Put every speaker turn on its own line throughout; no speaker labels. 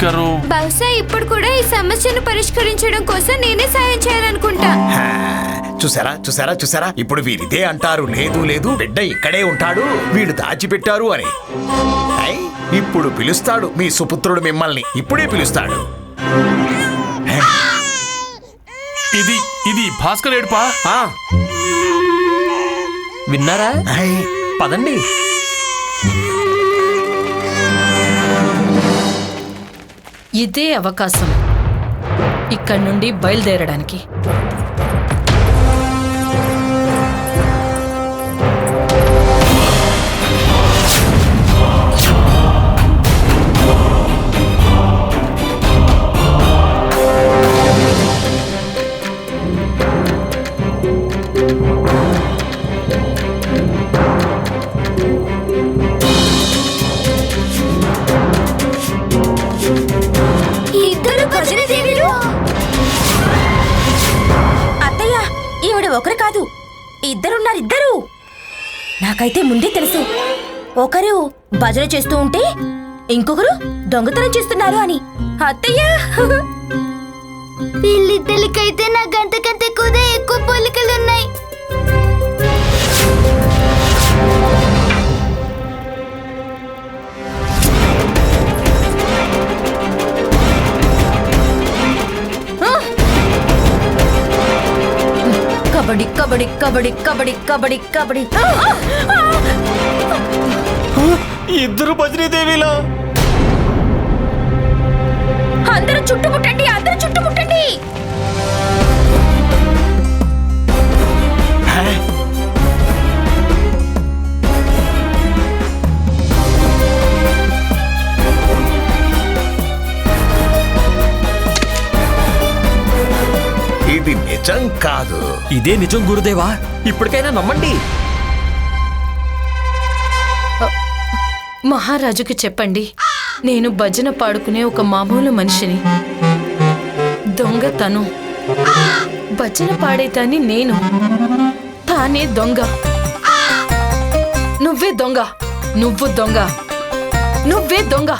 భాస్కరు
బహుశా ఇప్పుడు కూడా ఈ సమస్యను పరిష్కరించడం కోసం నేనే సాయం చేయాలనుకుంటా.
చూసారా చూసారా చూసారా? ఇప్పుడు వీరిదే అంటారు లేదు లేదు బిడ్డ ఇక్కడే ఉంటాడు వీడు దాచిపెట్టారు అని. ఇప్పుడు పిలుస్తాడు మీ సుపుత్రుడు మిమ్మల్ని ఇప్పుడే పిలుస్తాడు.
ఇది ఇది భాస్కర్ ఏడుపా?
ఆ. విన్నారా? పదండి.
ఇదే అవకాశం. ఇక్కడి నుండి బయలుదేరడానికి.
ఈవిడ ఒకరు కాదు. ఇద్దరున్నారు ఇద్దరు నాకైతే ముందే తెలుసు. ఒకరు భజన చేస్తూ ఉంటే ఇంకొకరు దొంగతనం చేస్తున్నారు అని. అత్తయ్య!
వీళ్ళిద్దరికైతే నా గంట కంటే కూడా ఎక్కువ పోలికలున్నాయి.
కబడ్డీ కబడ్డీ కబడ్డీ కబడ్డీ కబడ్డీ కబడ్డీ.
ఇద్దరు బద్రీదేవిలా
అందరూ చుట్టుముట్టండి అందరూ చుట్టుముట్టండి.
ఇది నిజం కాదు.
ఇదే నిజం గురుదేవా? ఇప్పటికైనా నమ్మండి.
మహారాజుకి చెప్పండి. నేను భజన పాడుకునే ఒక మామూలు మనిషిని. దొంగ తను. భజన పాడేదాన్ని నేను. తానే దొంగ. నువ్వే దొంగ. నువ్వు దొంగ. నువ్వే దొంగ.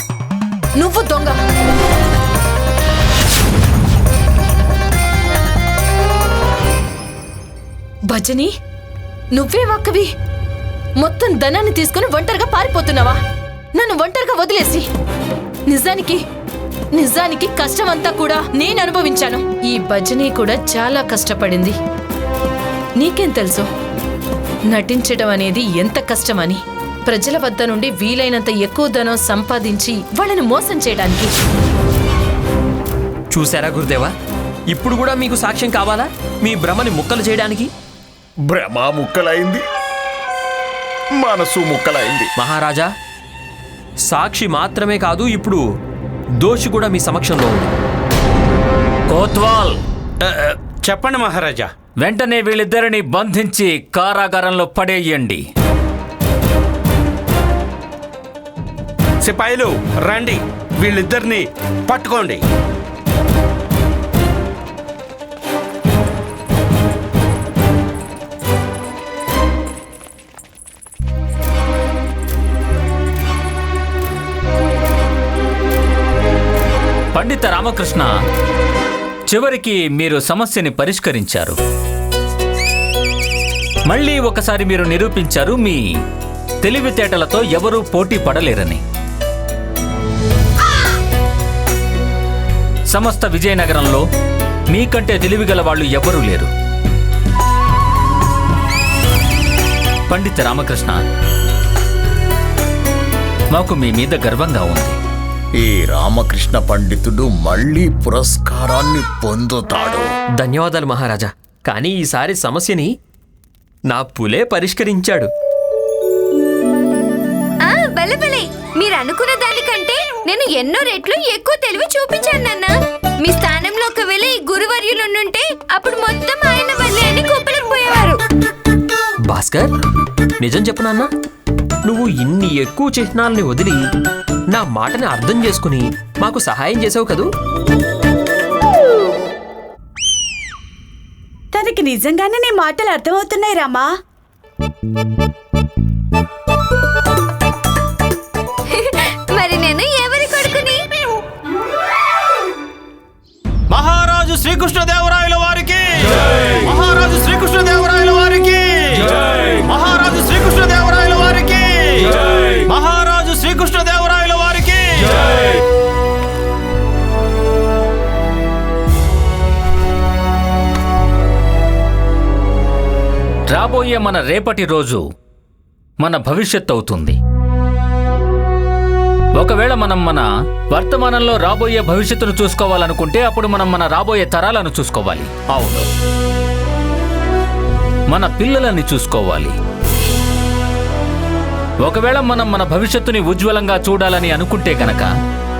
నువ్వు దొంగ. భజని? నువ్వే వక్కవి? మొత్తం ధనాన్ని తీసుకుని ఒంటరిగా పారిపోతున్నావా? నన్ను ఒంటరిగా వదిలేసి. నిజానికి నిజానికి కష్టం అంతా కూడా నేను అనుభవించాను. ఈ భజని కూడా చాలా కష్టపడింది. నీకేం తెలుసు? నటించడం అనేది ఎంత కష్టమని. ప్రజల వద్ద నుండి వీలైనంత ఎక్కువ ధనం సంపాదించి వాళ్ళని మోసం చేయడానికి.
చూసారా గురుదేవా? ఇప్పుడు కూడా మీకు సాక్ష్యం కావాలా? మీ భ్రమని ముక్కలు చేయడానికి?
భ్రమ ముక్కలైంది. మనసు ముక్కలైంది.
మహారాజా సాక్షి మాత్రమే కాదు ఇప్పుడు దోషి కూడా మీ సమక్షంలో ఉంది.
కోత్వాల్!
చెప్పండి మహారాజా.
వెంటనే వీళ్ళిద్దరిని బంధించి కారాగారంలో పడేయండి.
సిపాయిలు రండి. వీళ్ళిద్దరిని పట్టుకోండి.
పండిత రామకృష్ణ చివరికి మీరు సమస్యని పరిష్కరించారు. మళ్ళీ ఒకసారి మీరు నిరూపించారు మీ తెలివితేటలతో ఎవరూ పోటీ పడలేరని. సమస్త విజయనగరంలో మీకంటే తెలివిగల వాళ్ళు ఎవరూ లేరు. పండిత రామకృష్ణ మాకు మీ మీద గర్వంగా ఉంది.
ఈ రామకృష్ణ పండితుడు మళ్ళీ పురస్కారాన్ని పొందుతాడు.
ధన్యవాదాలు మహారాజా. కానీ ఈసారి సమస్యని నా పులే పరిష్కరించాడు.
ఆ బలే బలే మీరు అనుకున్న దానికంటే నేను ఎన్నో రెట్లు ఎక్కువ తెలివి చూపించాను నాన్న. మీ స్థానంలో ఒకవేళ ఈ గురువర్యులు ఉండుంటే అప్పుడు మొత్తం ఆయన వల్లే అని పోయేవారు.
భాస్కర్ నిజం చెప్పు నాన్న. నువ్వు ఇన్ని ఎక్కువ చిహ్నాలని వదిలి నా మాటని అర్థం చేసుకుని మాకు సహాయం చేసావు కదూ?
తనకి నిజంగానే నీ మాటలు అర్థమవుతున్నాయి రామా.
మరి నేను ఎవరి కొడుకుని?
మహారాజు రాబోయే మన రేపటి రోజు మన భవిష్యత్ అవుతుంది. ఒకవేళ మనం మన వర్తమానంలో రాబోయే భవిష్యత్తును చూసుకోవాలనుకుంటే అప్పుడు మనం మన రాబోయే తరాలను చూసుకోవాలి. అవును. మన పిల్లలని చూసుకోవాలి. ఒకవేళ మనం మన భవిష్యత్తుని ఉజ్వలంగా చూడాలని అనుకుంటే గనక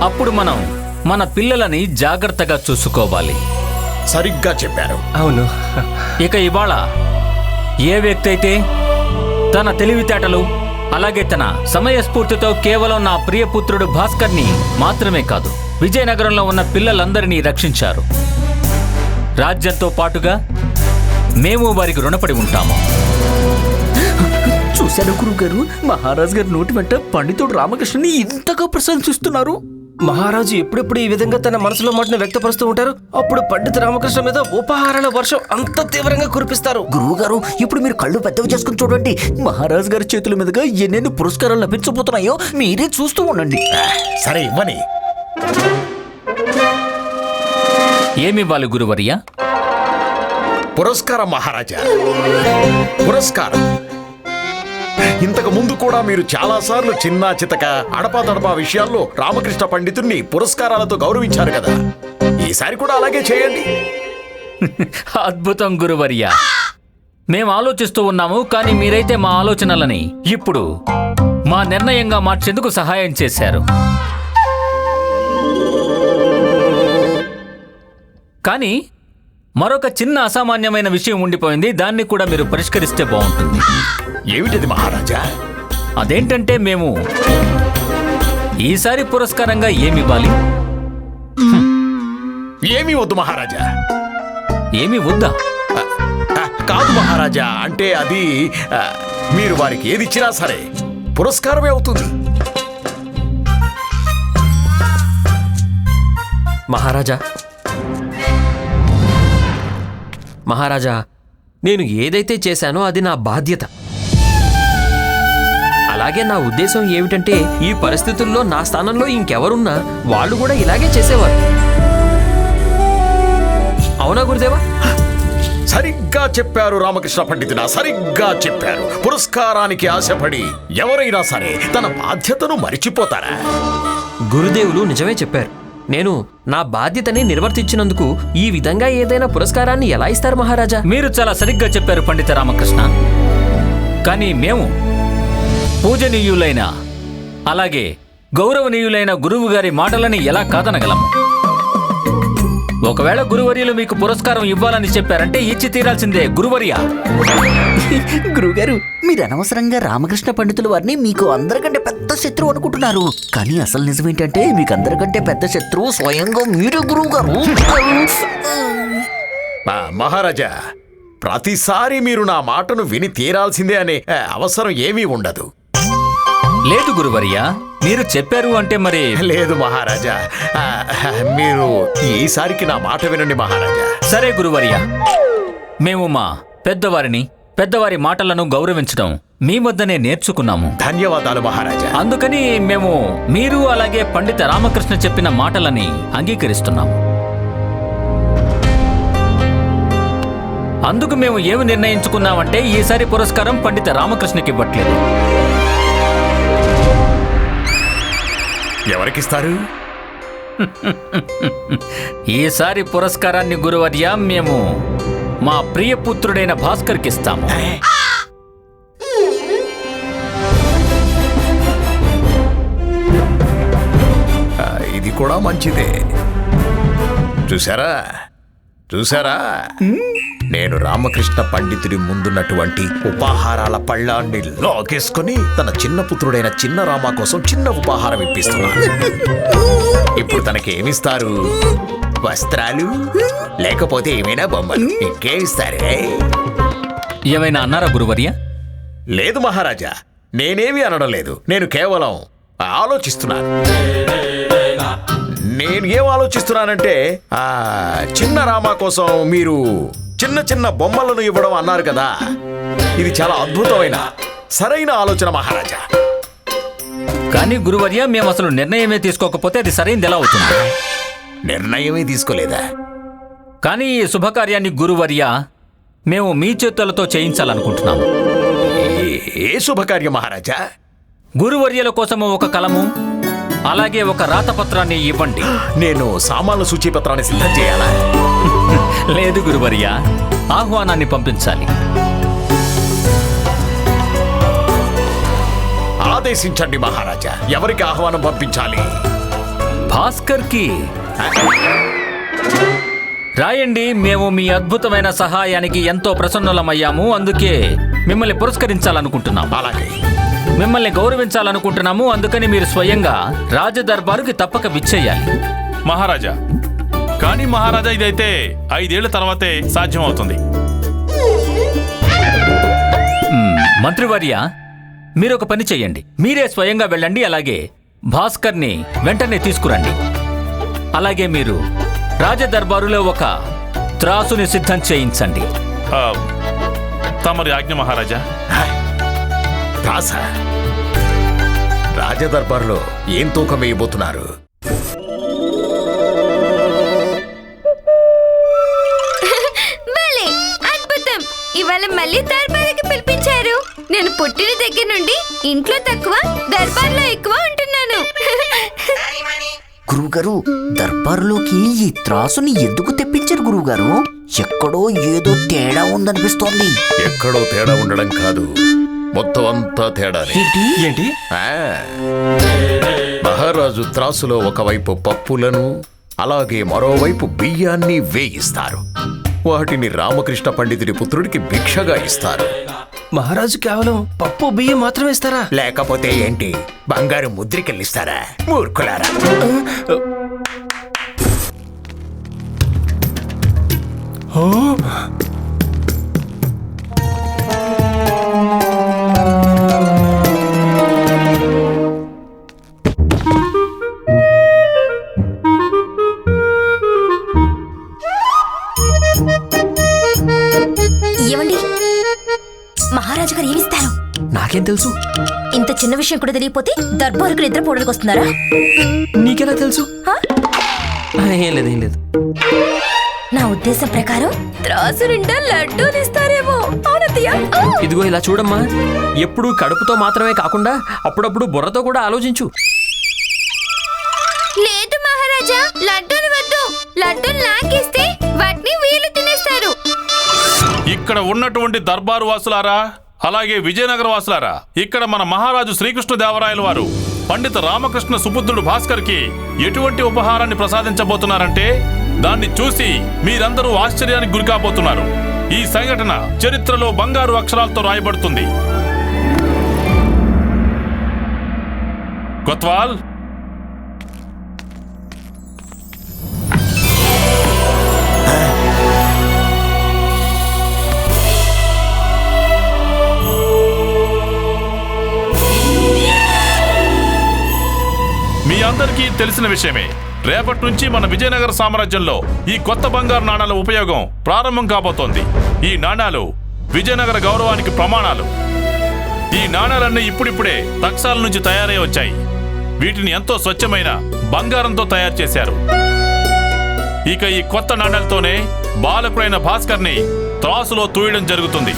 అప్పుడు మనం మన పిల్లలని జాగ్రత్తగా చూసుకోవాలి.
సరిగ్గా చెప్పారు.
అవును.
ఇక ఇవాళ ఏ వ్యక్తి అయితే తన తెలివితేటలు అలాగే తన సమయస్ఫూర్తితో కేవలం నా ప్రియపుత్రుడు భాస్కర్ని మాత్రమే కాదు విజయనగరంలో ఉన్న పిల్లలందరినీ రక్షించారు. రాజ్యంతో పాటుగా మేము వారికి రుణపడి ఉంటాము.
చూశాను గురువు గారు మహారాజ్ గారి నోటి వెంట పండితుడు రామకృష్ణని ఇంతగా ప్రశంసిస్తున్నారు.
మహారాజు ఎప్పుడెప్పుడు ఈ విధంగా తన మనసులో మాటను వ్యక్తపరుస్తూ ఉంటారు? అప్పుడు పండిత రామకృష్ణ మీద ఉపహారాల వర్షం అంత తీవ్రంగా కురిపిస్తారు.
గురువు గారు ఇప్పుడు మీరు కళ్ళు పెద్దవి చేసుకుని చూడండి. మహారాజ్ గారి చేతుల మీదుగా ఎన్నెన్ని పురస్కారాలు లభించబోతున్నాయో మీరే చూస్తూ ఉండండి.
సరే ఇవ్వని
ఏమివ్వాలి గురువర్య?
పురస్కారం మహారాజా. పురస్కారం. ఇంతకు ముందు కూడా మీరు చాలాసార్లు చిన్న చితక అడపాదడపా విషయాల్లో రామకృష్ణ పండితుణ్ణి పురస్కారాలతో గౌరవించారు కదా. ఈసారి కూడా అలాగే చేయండి.
అద్భుతం గురువర్య. మేము ఆలోచిస్తూ ఉన్నాము కానీ మీరైతే మా ఆలోచనలని ఇప్పుడు మా నిర్ణయంగా మార్చేందుకు సహాయం చేశారు. కానీ మరొక చిన్న అసామాన్యమైన విషయం ఉండిపోయింది. దాన్ని కూడా మీరు పరిష్కరిస్తే బాగుంటుంది.
ఏమిటిది మహారాజా?
అదేంటంటే మేము ఈసారి పురస్కారంగా ఏమివ్వాలి
ఏమీ వద్దు మహారాజా.
ఏమి వద్దా?
ఆ, కాదు మహారాజా. అంటే అది ఆ, మీరు వారికి ఏది ఇచ్చినా సరే పురస్కారమే అవుతుంది.
మహారాజా మహారాజా నేను ఏదైతే చేశానో అది నా బాధ్యత. అలాగే నా ఉద్దేశం ఏమిటంటే ఈ పరిస్థితుల్లో నా స్థానంలో ఇంకెవరున్నా వాళ్ళు కూడా ఇలాగే చేసేవారు. అవునా గురుదేవా?
సరిగ్గా చెప్పారు రామకృష్ణ పండితుడా సరిగ్గా చెప్పారు. పురస్కారానికి ఆశపడి ఎవరైనా సరే తన బాధ్యతను మరిచిపోతారా?
గురుదేవులు నిజమే చెప్పారు. నేను నా బాధ్యతని నిర్వర్తించినందుకు ఈ విధంగా ఏదైనా పురస్కారాన్ని ఎలా ఇస్తారు మహారాజా?
మీరు చాలా సరిగ్గా చెప్పారు పండిత రామకృష్ణ. కానీ మేము పూజనీయులైన అలాగే గౌరవనీయులైన గురువు గారి మాటలని ఎలా కాదనగలం? ఒకవేళ గురువర్యులు మీకు పురస్కారం ఇవ్వాలని చెప్పారంటే ఇచ్చి తీరాల్సిందే గురువర్య.
గురువుగారు మీరు అనవసరంగా రామకృష్ణ పండితుల వారిని మీకు అందరికంటే పెద్ద శత్రువు అనుకుంటున్నారు. కానీ అసలు నిజం ఏంటంటే మీకు అందరికంటే పెద్ద శత్రువు స్వయంగా మీరే గురువు గారు
మహారాజా ప్రతిసారి మీరు నా మాటను విని తీరాల్సిందే అనే అవసరం ఏమీ ఉండదు.
లేదు గురువర్య మీరు చెప్పారు అంటే మరి
లేదు మహారాజా. ఆ, మీరు ఈసారికి నా మాట వినండి మహారాజా.
సరే గురువర్య మేము మా పెద్దవారిని పెద్దవారి మాటలను గౌరవించడం మీ వద్దనే నేర్చుకున్నాము.
ధన్యవాదాలు మహారాజా.
అందుకని మేము మీరు అలాగే పండిత రామకృష్ణ చెప్పిన మాటలని అంగీకరిస్తున్నాము. అందుకు మేము ఏమి నిర్ణయించుకున్నామంటే ఈసారి పురస్కారం పండిత రామకృష్ణకి ఇవ్వట్లేదు.
ఎవరికిస్తారు?
ఈసారి పురస్కారాన్ని గురువర్య మేము. మా ప్రియపుత్రుడైన భాస్కర్కి ఇస్తాము
ఇది కూడా మంచిదే. చూసారా చూసారా నేను రామకృష్ణ పండితుడి ముందున్నటువంటి ఉపాహారాల పళ్ళాన్ని లాగేసుకుని తన చిన్న పుత్రుడైన చిన్న రామ కోసం చిన్న ఉపాహారం ఇప్పిస్తున్నాను ఇప్పుడు తనకి ఏమిస్తారు వస్త్రాలు? లేకపోతే ఏమైనా బొమ్మలు? ఇంకేమిస్తారే
ఏమైనా అన్నారా గురువర్య?
లేదు మహారాజా నేనేమి అనడం లేదు. నేను కేవలం ఆలోచిస్తున్నాను. నేను ఏం ఆలోచిస్తున్నానంటే ఆ చిన్న రామ కోసం మీరు చిన్న చిన్న బొమ్మలను ఇవ్వడం అన్నారు కదా. ఇది చాలా అద్భుతమైన సరైన ఆలోచన మహారాజా.
కానీ గురువర్య మేము అసలు నిర్ణయమే తీసుకోకపోతే అది సరైంది ఎలా అవుతుంది?
నిర్ణయమే తీసుకోలేదా?
కానీ ఈ శుభకార్యాన్ని గురువర్య మేము మీ చేతులతో చేయించాలనుకుంటున్నాము.
ఏ శుభకార్యం మహారాజా?
గురువర్యుల కోసము ఒక కలము అలాగే ఒక రాతపత్రాన్ని ఇవ్వండి.
నేను సామాన్ల సూచీపత్రాన్ని సిద్ధం చేయాలా?
లేదు గురువర్య ఆహ్వానాన్ని పంపించాలి.
ఆదేశించండి మహారాజా ఎవరికి ఆహ్వానం పంపించాలి?
భాస్కర్కి. రాయండి మేము మీ అద్భుతమైన సహాయానికి ఎంతో ప్రసన్నులమయ్యాము అందుకే మిమ్మల్ని పురస్కరించాలనుకుంటున్నాం
అలాగే.
మిమ్మల్ని గౌరవించాలనుకుంటున్నాము అందుకని మీరు స్వయంగా రాజదర్బారుకి తప్పక విచ్చేయాలి.
మహారాజా కానీ మహారాజా ఇదైతే ఐదేళ్ళ తర్వాతే సాధ్యం అవుతుంది
మ్మ్, మంత్రివర్య మీరు ఒక పని చెయ్యండి. మీరే స్వయంగా వెళ్ళండి అలాగే భాస్కర్ని వెంటనే తీసుకురండి. అలాగే మీరు రాజదర్బారులో ఒక త్రాసుని సిద్ధం చేయించండి.
ఆ, తమరి ఆజ్ఞ మహారాజా?
రాజదర్బార్లో ఏం తూకం వేయబోతున్నారు?
నుండి ఇంట్లో తక్కువ దర్బార్లో ఎక్కువ ఉంటున్నాను.
గురువుగారు దర్బారులోకి ఈ త్రాసుని ఎందుకు తెప్పించారు గురువుగారు? ఎక్కడో ఏదో తేడా ఉందనిపిస్తోంది.
ఎక్కడో తేడా ఉండడం కాదు. మొత్తం అంతా తేడానే.
ఏంటి?
ఆ, మహారాజు త్రాసులో ఒకవైపు పప్పులను అలాగే మరోవైపు బియ్యాన్ని వేయిస్తారు. వాటిని రామకృష్ణ పండితుడి పుత్రుడికి భిక్షగా ఇస్తారు.
మహారాజు కేవలం పప్పు బియ్యం మాత్రమే ఇస్తారా?
లేకపోతే ఏంటి? బంగారు ముద్రికెళ్ళిస్తారా మూర్ఖులారా.
నాకేం తెలుసు?
ఇంత చిన్న విషయం కూడా తెలియపోతే దర్బారుకు నిద్ర పోవడానికి వస్తున్నారా?
నీకెలా తెలుసు? ఏం లేదు ఏం లేదు.
నా ఉద్దేశం ప్రకారం త్రాసు నిండా లడ్డూలు ఇస్తారేమో
ఇదిగో ఇలా చూడమ్మా. ఎప్పుడు కడుపుతో మాత్రమే కాకుండా అప్పుడప్పుడు బుర్రతో కూడా ఆలోచించు.
లేదు మహారాజా లడ్డూలు వద్దు. లడ్డూలు నాకిస్తే వాటిని వీళ్ళు తినేస్తారు.
ఇక్కడ ఉన్నటువంటి దర్బారు వాసులారా అలాగే విజయనగర వాసులారా ఇక్కడ మన మహారాజు శ్రీకృష్ణదేవరాయల వారు పండిత రామకృష్ణ సుబుద్ధుడు భాస్కర్కి ఎటువంటి ఉపహారాన్ని ప్రసాదించబోతున్నారంటే దాన్ని చూసి మీరందరూ ఆశ్చర్యానికి గురికాబోతున్నారు. ఈ సంఘటన చరిత్రలో బంగారు అక్షరాలతో రాయబడుతుంది. కొత్వాల్ అందరికీ తెలిసిన విషయమే. రేపటి నుంచి మన విజయనగర సామ్రాజ్యంలో ఈ కొత్త బంగారు నాణాల ఉపయోగం ప్రారంభం కాబోతోంది. ఈ నాణాలు విజయనగర గౌరవానికి ప్రమాణాలు. ఈ నాణాలన్నీ ఇప్పుడిప్పుడే తక్సాల నుంచి తయారై వచ్చాయి. వీటిని ఎంతో స్వచ్ఛమైన బంగారంతో తయారు చేశారు. ఇక ఈ కొత్త నాణాలతోనే బాలకుడైన భాస్కర్ని త్రాసులో తూయడం జరుగుతుంది.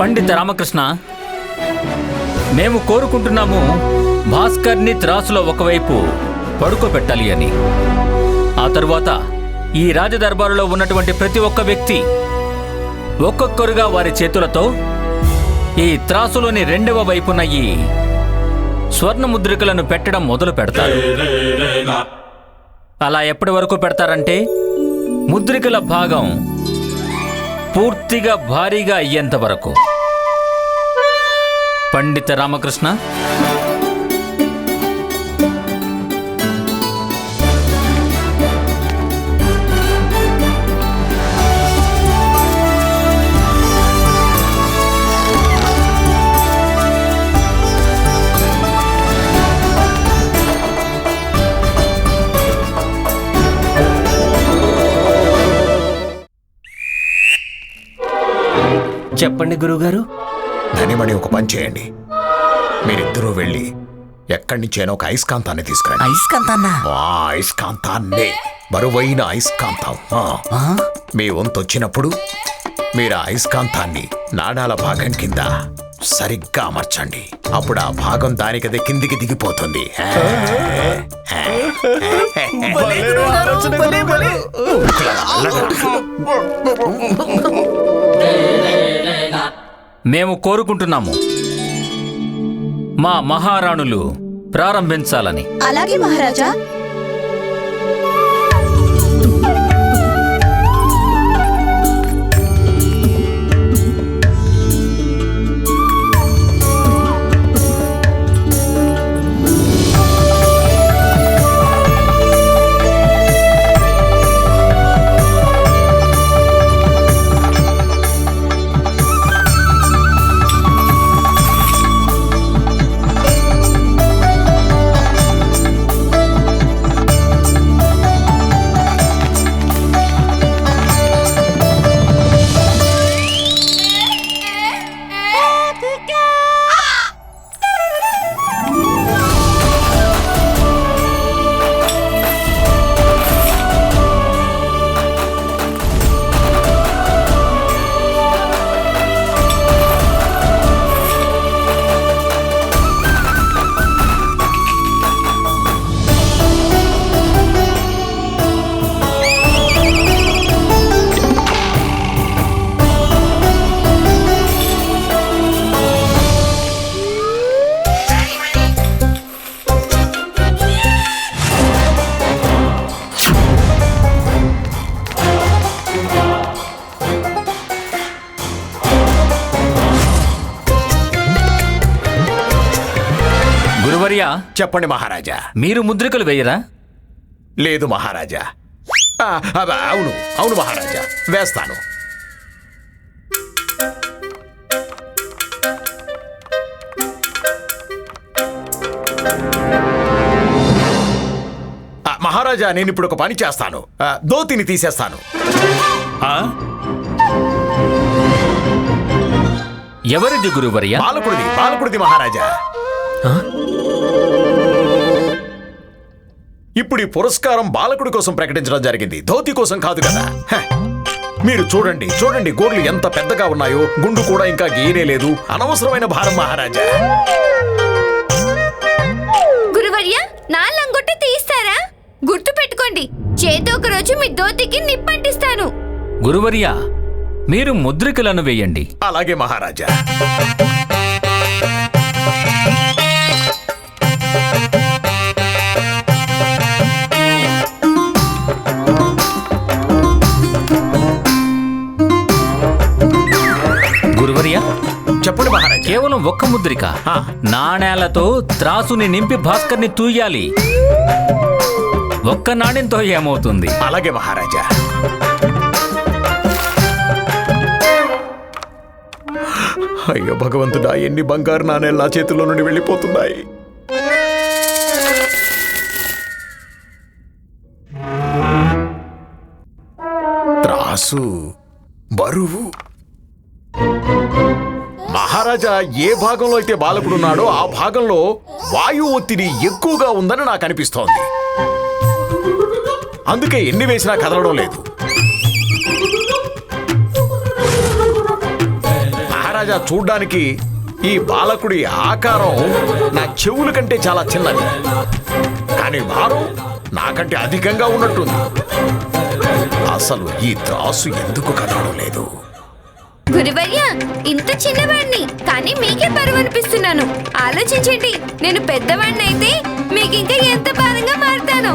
పండిత రామకృష్ణ మేము కోరుకుంటున్నాము భాస్కర్ని త్రాసులో ఒకవైపు పడుకోబెట్టాలి అని. ఆ తరువాత ఈ రాజదర్బారులో ఉన్నటువంటి ప్రతి ఒక్క వ్యక్తి ఒక్కొక్కరుగా వారి చేతులతో ఈ త్రాసులోని రెండవ వైపున ఈ స్వర్ణ ముద్రికలను పెట్టడం మొదలు పెడతారు. అలా ఎప్పటి వరకు పెడతారంటే ముద్రికల భాగం పూర్తిగా భారీగా అయ్యేంత వరకు. పండిత రామకృష్ణ చెప్పండి గురుగారు
ధనిమణి ఒక పని చేయండి మీరిద్దరూ వెళ్ళి ఎక్కడి నుంచైనా ఒక అయస్కాంతాన్ని తీసుకురండి
అయస్కాంతాన్నా
ఆ అయస్కాంతాన్నే బరువైన అయస్కాంతం ఆ. మీ వంతు వచ్చినప్పుడు మీరు ఆ అయస్కాంతాన్ని నాణాల భాగం కింద సరిగ్గా అమర్చండి అప్పుడు ఆ భాగం దానికదే కిందికి దిగిపోతుంది.
మేము కోరుకుంటున్నాము. మా మహారాణులు ప్రారంభించాలని.
అలాగే మహారాజా.
చెప్పండి మహారాజా.
మీరు ముద్రికలు వేయరా?
లేదు మహారాజా. ఆ, అబ్బ, అవును అవును మహారాజా. వేస్తాను. ఆ, మహారాజా నేను ఇప్పుడు ఒక పని చేస్తాను. ఆ, దోతిని తీసేస్తాను.
ఆ?
ఎవరిది గురువర్య?
బాలకుడిది బాలకుడిది మహారాజా. ఇప్పుడు ఈ పురస్కారం బాలకుడి కోసం ప్రకటించడం జరిగింది. ధోతి కోసం కాదు కదా? హ. మీరు చూడండి చూడండి గోర్లు ఎంత పెద్దగా ఉన్నాయో. గుండు కూడా ఇంకా గీయనే లేదు. అనవసరమైన భారం మహారాజా.
గురువర్య నా లంగొట్ట తీస్తారా గుర్తు పెట్టుకోండి చేతో ఒక రోజు మీ దోతికి నిప్పంటిస్తాను.
గురువర్య మీరు ముద్రికలను వేయండి.
అలాగే మహారాజా. మహారాజా
కేవలం ఒక్క ముద్రిక. నాణేలతో త్రాసుని నింపి భాస్కర్ని తూయాలి. ఒక్క నాణ్యంతో ఏమవుతుంది?
అలాగే మహారాజా. అయ్యో భగవంతుడా ఎన్ని బంగారు నాణేలు నా చేతుల్లో నుండి వెళ్ళిపోతున్నాయి. త్రాసు బరువు. మహారాజా ఏ భాగంలో అయితే బాలకుడున్నాడో ఆ భాగంలో వాయు ఒత్తిడి ఎక్కువగా ఉందని నాకు అనిపిస్తోంది. అందుకే ఎన్ని వేసినా కదలడం లేదు. మహారాజా చూడ్డానికి ఈ బాలకుడి ఆకారం నా చెవుల కంటే చాలా చిన్నది. కానీ భారం నాకంటే అధికంగా ఉన్నట్టుంది. అసలు ఈ త్రాసు ఎందుకు కదలడం లేదు?
గురువయ్య ఇంత చిన్నవాడిని కానీ మీకే బరువు అనిపిస్తున్నాను ఆలోచించండి నేను పెద్దవాడిని అయితే మీకు ఇంకా ఎంత భారంగా మారుతాను.